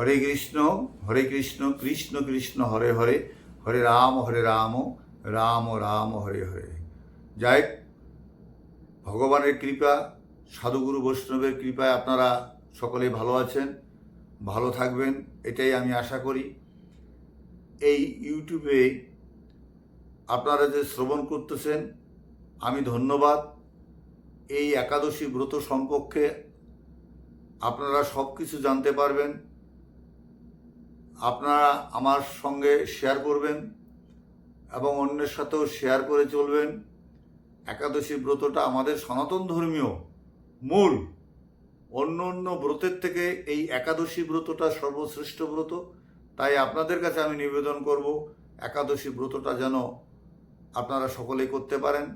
হরে কৃষ্ণ হরে কৃষ্ণ কৃষ্ণ কৃষ্ণ, হরে হরে হরে রাম হরে রাম রাম রাম, হরে হরে। যাই ভগবানের কৃপা, সাধুগুরু বৈষ্ণবের কৃপায় আপনারা সকলে ভালো আছেন, ভালো থাকবেন, এটাই আমি আশা করি। এই ইউটিউবে আপনারা যে শ্রবণ করতেছেন, আমি ধন্যবাদ। এই একাদশী ব্রত সম্পর্কে আপনারা সব কিছু জানতে পারবেন। আপনারা আমার সঙ্গে শেয়ার করবেন এবং অন্যের সাথেও শেয়ার করে চলবেন। একাদশী ব্রতটা আমাদের সনাতন ধর্মীয় মূল। অন্য অন্য ব্রতের থেকে এই একাদশী ব্রতটা সর্বশ্রেষ্ঠ ব্রত। তাই আপনাদের কাছে আমি নিবেদন করব, একাদশী ব্রতটা যেন আপনারা সকলেই করতে পারেন।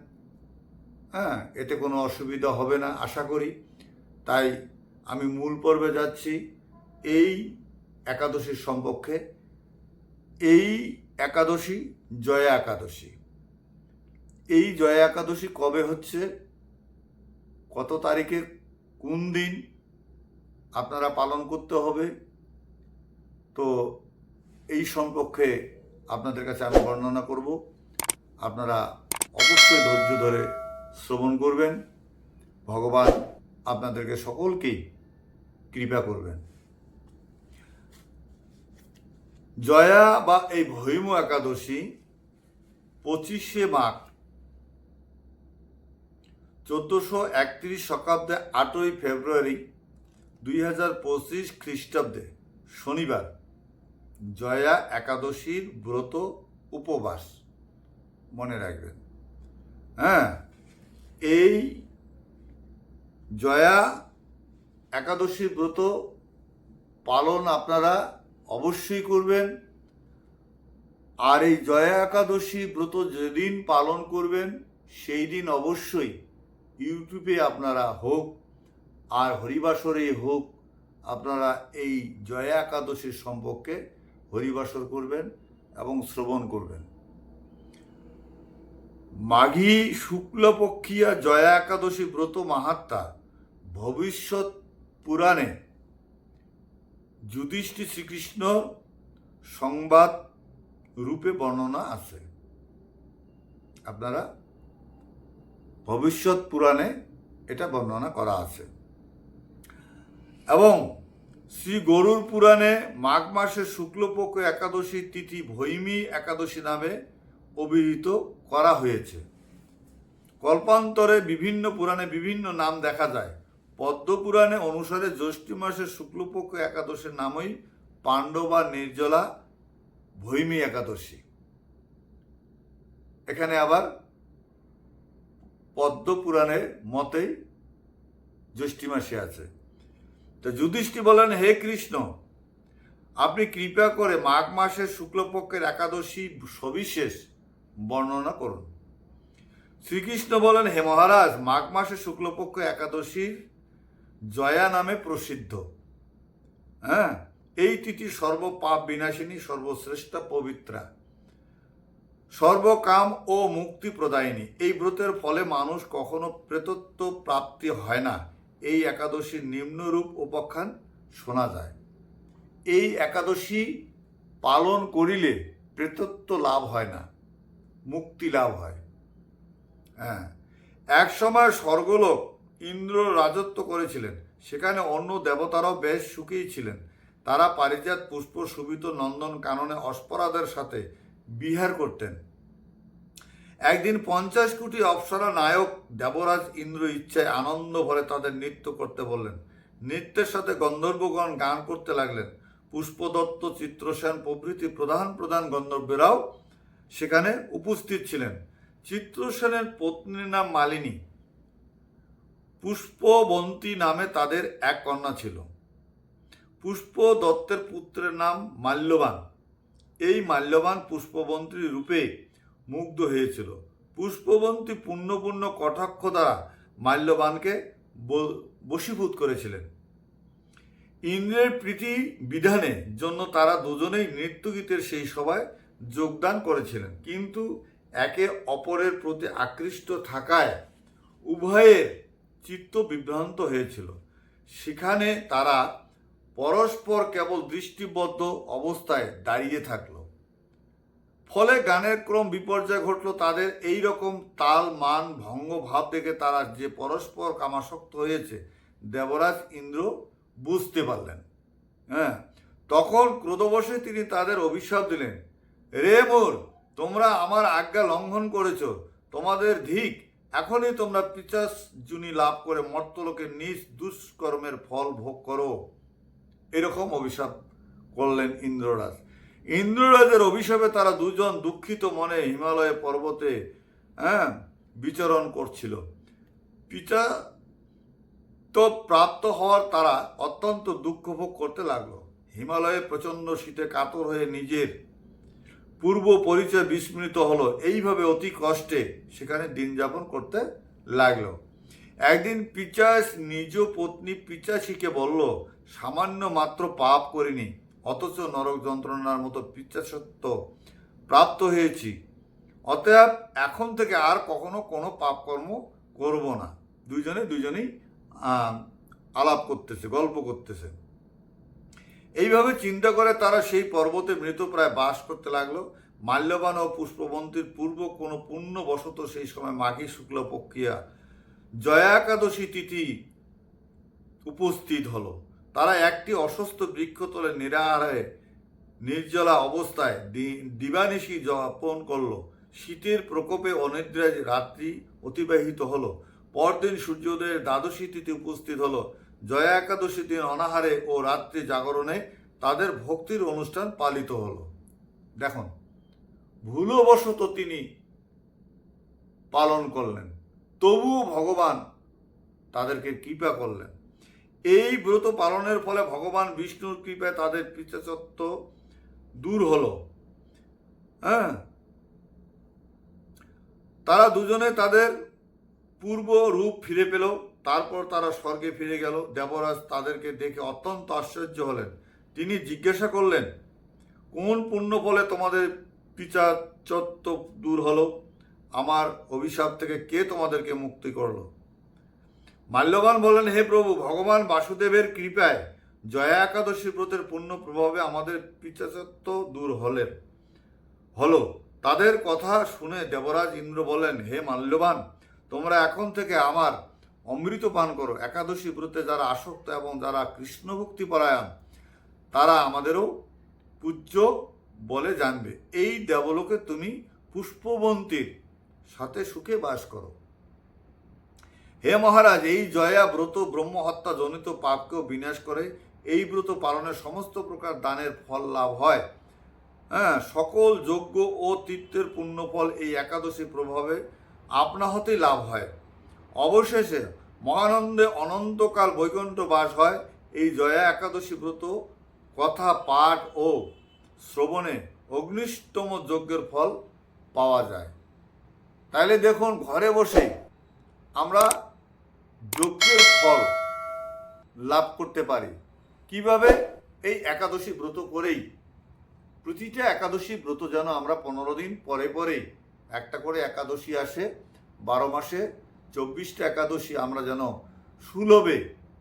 হ্যাঁ এতে কোনো অসুবিধা হবে না, আশা করি। তাই আমি মূল পর্বে যাচ্ছি। এই একাদশীর সম্পর্কে, এই একাদশী জয়া একাদশী। এই জয়া একাদশী কবে হচ্ছে? কত তারিখে? কোন দিন? আপনারা পালন করতে হবে। তো এই সম্পর্কে আপনাদের কাছে আমি বর্ণনা করব। আপনারা অবশ্যই ধৈর্য ধরে শ্রবণ করবেন। ভগবান আপনাদেরকে সকলকেই কৃপা করবেন। জয়া বা এই ভৈম একাদশী পঁচিশে মাঘ, চোদ্দোশো একত্রিশ শতাব্দে আটই ফেব্রুয়ারি দুই হাজার পঁচিশ খ্রিস্টাব্দে শনিবার, জয়া একাদশীর ব্রত উপবাস। মনে রাখবেন। হ্যাঁ এই জয়া একাদশীর ব্রত পালন আপনারা অবশ্যই করবেন। আর এই জয়া একাদশী ব্রত যেদিন পালন করবেন, সেই দিন অবশ্যই ইউটিউবে আপনারা হোক আর হরিবাসরে হোক, আপনারা এই জয়া একাদশীর সম্পর্কে হরিবাসর করবেন এবং শ্রবণ করবেন। মাঘী শুক্লপক্ষিয়া জয়া একাদশী ব্রত মাহাত্মা ভবিষ্যৎ পুরাণে যুধিষ্ঠির শ্রীকৃষ্ণ সংবাদ রূপে বর্ণনা আছে। আপনারা ভবিষ্যৎ পুরাণে এটা বর্ণনা করা আছে। এবং শ্রী গরুর পুরাণে মাঘ মাসের শুক্লপক্ষ একাদশী তিথি ভৈমী একাদশী নামে অভিহিত করা হয়েছে। কল্পান্তরে বিভিন্ন পুরাণে বিভিন্ন নাম দেখা যায়। পদ্ম পুরাণে অনুসারে জ্যৈষ্ঠী মাসের শুক্লপক্ষ একাদশীর নামই পাণ্ডবা নির্জলা ভৈমী একাদশী। এখানে আবার পদ্ম পুরাণের মতেই জ্যৈষ্ঠী মাসে আছে। তো যুধিষ্ঠি বলেন, হে কৃষ্ণ, আপনি কৃপা করে মাঘ মাসের শুক্লপক্ষের একাদশী সবিশেষ বর্ণনা করুন। শ্রীকৃষ্ণ বলেন, হে মহারাজ, মাঘ মাসের শুক্লপক্ষ একাদশীর জয়া নামে প্রসিদ্ধ। হ্যাঁ? এই তিথি সর্বপাপ বিনাশিনী, সর্বশ্রেষ্ঠ পবিত্রা। সর্বকাম ও মুক্তি প্রদায়িনী। এই ব্রতের ফলে মানুষ কখনো প্রেতত্ব প্রাপ্তি হয় না। এই একাদশীর নিম্নরূপ উপাখ্যান শোনা যায়। এই একাদশী পালন করিলে প্রেতত্ব লাভ হয় না, মুক্তি লাভ হয়। হ্যাঁ? এক সময় স্বর্গলোক ইন্দ্র রাজত্ব করেছিলেন। সেখানে অন্য দেবতারাও বেশ সুখী ছিলেন। তারা পারিজাত পুষ্প সুবিত নন্দন কাননে অস্পরাদের সাথে বিহার করতেন। একদিন পঞ্চাশ কোটি অপ্সরা নায়ক দেবরাজ ইন্দ্র ইচ্ছায় আনন্দ ভরে তাদের নৃত্য করতে বললেন। নৃত্যের সাথে গন্ধর্বগণ গান করতে লাগলেন। পুষ্পদত্ত, চিত্রসেন প্রভৃতি প্রধান প্রধান গন্ধর্বেরাও সেখানে উপস্থিত ছিলেন। চিত্রসেনের পত্নীর নাম মালিনী। পুষ্পবন্তী নামে তাদের এক কন্যা ছিল। পুষ্প দত্তের পুত্রের নাম মাল্যবান। এই মাল্যবান পুষ্পবন্তী রূপে মুগ্ধ হয়েছিল। পুষ্পবন্তী পূর্ণ পূর্ণ কটাক্ষ দ্বারা মাল্যবানকে বশীভূত করেছিলেন। ইন্দ্রের প্রীতি বিধানের জন্য তারা দুজনেই নৃত্যগীতের সেই সভায় যোগদান করেছিলেন। কিন্তু একে অপরের প্রতি আকৃষ্ট থাকায় উভয়ের চিত্ত বিভ্রান্ত হয়েছিল। সেখানে তারা পরস্পর কেবল দৃষ্টিবদ্ধ অবস্থায় দাঁড়িয়ে থাকল। ফলে গানের ক্রম বিপর্যয় ঘটলো, তাদের এই রকম তাল, মান, ভঙ্গ ভাব দেখে তারা যে পরস্পর কামাসক্ত হয়েছে, দেবরাজ ইন্দ্র বুঝতে পারলেন। হ্যাঁ তখন ক্রোধবশে তিনি তাদের অভিশাপ দিলেন, রে মোর, তোমরা আমার আজ্ঞা লঙ্ঘন করেছ, তোমাদের ধিক এখনই তোমরা পিচাস জুনি লাভ করে মর্তলোকের নিজ দুষ্কর্মের ফল ভোগ করো। এরকম অভিশাপ করলেন ইন্দ্ররাজ। ইন্দ্ররাজের অভিশাপে তারা দুজন দুঃখিত মনে হিমালয় পর্বতে হ্যাঁ বিচরণ করছিল। পিতা তো প্রাপ্ত হওয়ার তারা অত্যন্ত দুঃখ ভোগ করতে লাগল। হিমালয়ে প্রচণ্ড শীতে কাতর হয়ে নিজের পূর্ব পরিচয় বিস্মৃত হলো। এইভাবে অতি কষ্টে সেখানে দিন যাপন করতে লাগল। একদিন পিচাস নিজ পত্নী পিচাসিকে বলল সামান্য মাত্র পাপ করিনি অথচ নরক যন্ত্রণার মতো পিচাসত্ব প্রাপ্ত হয়েছি। অতএব এখন থেকে আর কখনো কোনো পাপকর্ম করব না। দুইজনে দুইজনেই আহ, আলাপ করতেছে গল্প করতেছে। এইভাবে চিন্তা করে তারা সেই পর্বতে মৃতপ্রায় বাস করতে লাগল। মাল্যবান ও পুষ্পবন্তীর পূর্ব কোনো পুণ্যবশত সেই সময় মাঘী শুক্ল পক্ষিয়া জয়া একাদশী তিথি উপস্থিত হলো। তারা একটি অসুস্থ বৃক্ষতলে নিরাহারে, নির্জলা অবস্থায় দিবানিশি যাপন করল। শীতের প্রকোপে অনিদ্রায় রাত্রি অতিবাহিত হলো। পরদিন সূর্যোদয়ের দ্বাদশী তিথি উপস্থিত হলো। জয়া একাদশী দিন অনাহারে ও রাত্রি জাগরণে তাদের ভক্তির অনুষ্ঠান পালিত হলো। দেখুন, ভুলবশত তিনি পালন করলেন। তবুও ভগবান তাদেরকে কৃপা করলেন। এই ব্রত পালনের ফলে ভগবান বিষ্ণুর কৃপায় তাদের পিচাচত্ব দূর হলো। হ্যাঁ? তারা দুজনে তাদের পূর্ব রূপ ফিরে পেল। তারপর তারা স্বর্গে ফিরে গেল। দেবরাজ তাদেরকে দেখে অত্যন্ত আশ্চর্য হলেন। তিনি জিজ্ঞাসা করলেন, কোন পুণ্য ফলে তোমাদের পিচাচত্ব দূর হলো? আমার অভিশাপ থেকে কে তোমাদেরকে মুক্তি করল? মাল্যবান বলেন হে প্রভু, ভগবান বাসুদেবের কৃপায় জয়া একাদশী ব্রতের পূর্ণ প্রভাবে আমাদের পিচাচত্ব দূর হলেন, হলো। তাদের কথা শুনে দেবরাজ ইন্দ্র বলেন হে মাল্যবান, তোমরা এখন থেকে আমার অমৃত পান করো। একাদশী ব্রতে যারা আসক্ত এবং যারা কৃষ্ণ ভক্তি পরায়ণ তারা আমাদেরও পূজ্য বলে জানবে। এই দেবলোকে তুমি পুষ্পবন্তীর সাথে সুখে বাস করো। হে মহারাজ, এই জয়া ব্রত ব্রহ্ম হত্যা জনিত পাপকেও বিনাশ করে। এই ব্রত পালনের সমস্ত প্রকার দানের ফল লাভ হয়। হ্যাঁ সকল যজ্ঞ ও তীর্থের পুণ্যফল এই একাদশী প্রভাবে আপনা হতেই লাভ হয়। অবশেষে মহানন্দে অনন্তকাল বৈকুণ্ঠ বাস হয়। এই জয়া একাদশী ব্রত, কথা, পাঠ ও শ্রবণে অগ্নিষ্টম যজ্ঞের ফল পাওয়া যায়। তাইলে দেখুন, ঘরে বসেই আমরা যজ্ঞের ফল লাভ করতে পারি। কীভাবে? এই একাদশী ব্রত করেই। প্রতিটা একাদশী ব্রত যেন আমরা পনেরো দিন পরে পরেই, একটা করে একাদশী আসে, বারো মাসে চব্বিশটা একাদশী আমরা যেন সুলভে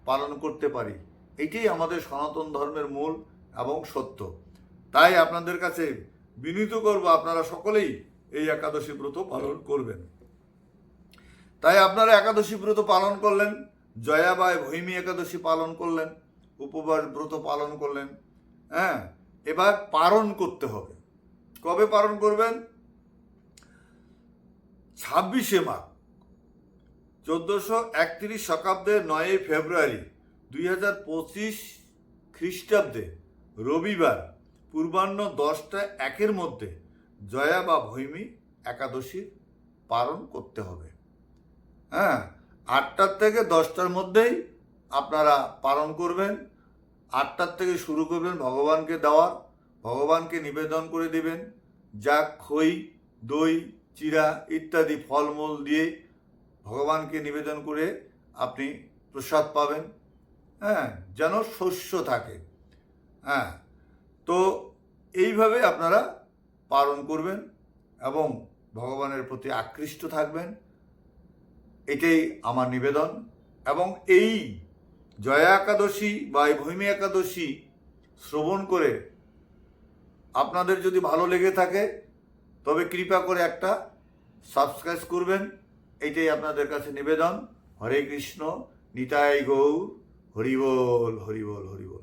পালন করতে পারি, এটাই আমাদের সনাতন ধর্মের মূল এবং সত্য। তাই আপনাদের কাছে বিনীত করব, আপনারা সকলেই এই একাদশী ব্রত পালন করবেন। তাই আপনারা একাদশী ব্রত পালন করলেন জয়াবায় ভৈমী একাদশী পালন করলেন, উপবাস ব্রত পালন করলেন হ্যাঁ এবার পালন করতে হবে। কবে পালন করবেন? ছাব্বিশে মাঘ। চোদ্দশো একত্রিশ শতাব্দের নয়ই ফেব্রুয়ারি দুই হাজার পঁচিশ খ্রিস্টাব্দে রবিবার পূর্বাহ্ন দশটা একের মধ্যে জয়া বা ভৈমী একাদশী পালন করতে হবে। হ্যাঁ আটটার থেকে দশটার মধ্যেই আপনারা পালন করবেন। আটটার থেকে শুরু করবেন ভগবানকে দেওয়া ভগবানকে নিবেদন করে দিবেন। যা খই, দই চিরা ইত্যাদি ফলমূল দিয়ে ভগবানকে নিবেদন করে আপনি প্রসাদ পাবেন। হ্যাঁ যেন শস্য থাকে। হ্যাঁ তো এইভাবে আপনারা পালন করবেন এবং ভগবানের প্রতি আকৃষ্ট থাকবেন। এটাই আমার নিবেদন এবং এই জয়া একাদশী বা এই ভৈমী একাদশী শ্রবণ করে আপনাদের যদি ভালো লেগে থাকে, তবে কৃপা করে একটা সাবস্ক্রাইব করবেন। এইটাই আপনাদের কাছে নিবেদন। হরে কৃষ্ণ নিতাই গৌর হরিবল হরিবোল হরিবোল